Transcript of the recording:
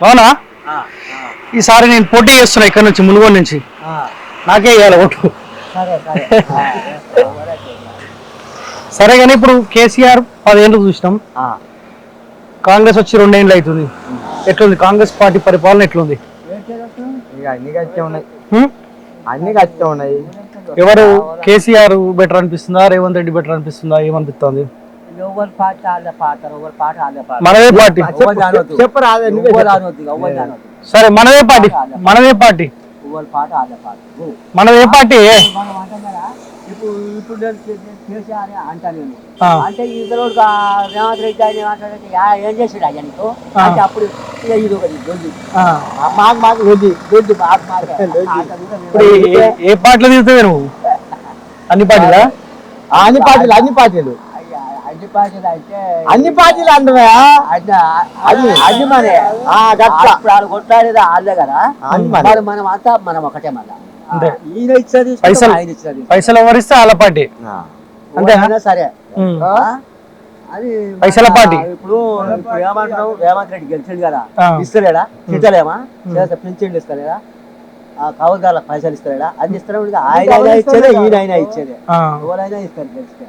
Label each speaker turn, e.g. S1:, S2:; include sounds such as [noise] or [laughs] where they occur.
S1: అవునా? ఈసారి నేను పోటీ చేస్తున్నా ఇక్కడ నుంచి ములుగోడు నుంచి. నాకే వేయాలి ఓటు. [laughs]
S2: సరే
S1: కానీ ఇప్పుడు కేసీఆర్ పదేళ్ళు చూసినాం. కాంగ్రెస్ వచ్చి రెండేళ్ళు అవుతుంది. ఎట్లుంది? కాంగ్రెస్ పార్టీ పరిపాలన ఎట్లుంది?
S2: అన్ని కచ్చే ఉన్నాయి.
S1: హ్మ్?
S2: అన్ని కచ్చే ఉన్నాయి.
S1: ఎవరు? కేసీఆర్ బెటర్ అనిపిస్తుందా? రేవంత్ రెడ్డి బెటర్ అనిపిస్తుందా? ఏమనిపిస్తుంది?
S3: ఎవరి పాట వాళ్ళ పాట ఎవరి పాట వాళ్ళ పాట?
S1: మనదే పార్టీ.
S2: చెప్పు రాదే నువ్వే
S3: ఎవరు. అనొద్దు ఎవరు అనొద్దు
S1: సరే మనదే పార్టీ. మనదే పార్టీ.
S3: ఎవరి పాట వాళ్ళ పాట? ఓ.
S1: మనదే పార్టీ
S3: మనం ఇప్పుడు ఇప్పుడు నేను చే- నేను కేసీఆర్ అంటాను నేను.
S1: ఆ.
S3: అంటే ఇతరుడు రేవంత్ రెడ్డి అని మాట్లాడితే "యా, ఏం చేసాడు అయ్యా నీకు
S1: ఆ.
S3: అంటే అప్పుడు ఇక ఇది ఒకటి దొడ్డి
S1: ఆ.
S3: మాకు మాకు దొడ్డి దొడ్డి మాకు మాకు. [laughs] ఆట కూడా
S1: ఇప్పుడు ఏ- ఏ- ఏ పార్టీలో దిగుతావు నువ్వు? [laughs] అన్ని పార్టీలా
S2: ఆ, అన్ని పార్టీలు అన్ని పార్టీలు
S3: అయ్యా, అన్ని పార్టీలు అయితే
S2: అన్ని పార్టీలు
S3: మనే. ఇప్పుడు వాళ్ళు కొట్లాడేది వాళ్ళే కదా.
S2: మనే.
S3: మరి. మనం అంతా మనం ఒకటే మళ్ళా.
S1: అంతే.
S3: ఈయన ఇచ్చేది
S1: పైసలు.
S3: ఆయన ఇచ్చేది.
S1: పైసలు ఎవరిస్తే వాళ్ళ పార్టీ. అంతేనా?
S3: ఎవరైనా సరే? అది
S1: పైసల పార్టీ.
S3: ఇప్పుడు ఏమంటున్నావు? రేవంత్ రెడ్డి గెలిచిండు కదా. ఇస్తలేడా? చేస్తే పింఛన్లు ఇస్తలేడా ఆ కౌలుదారులకు పైసలు ఇస్తలేడా? అన్ని ఇస్తలేడు ఆయన ఇచ్చేదే ఈయన ఇచ్చేదే.
S1: ఆ.
S3: ఎవరైనా ఇస్తారు గెలిస్తే.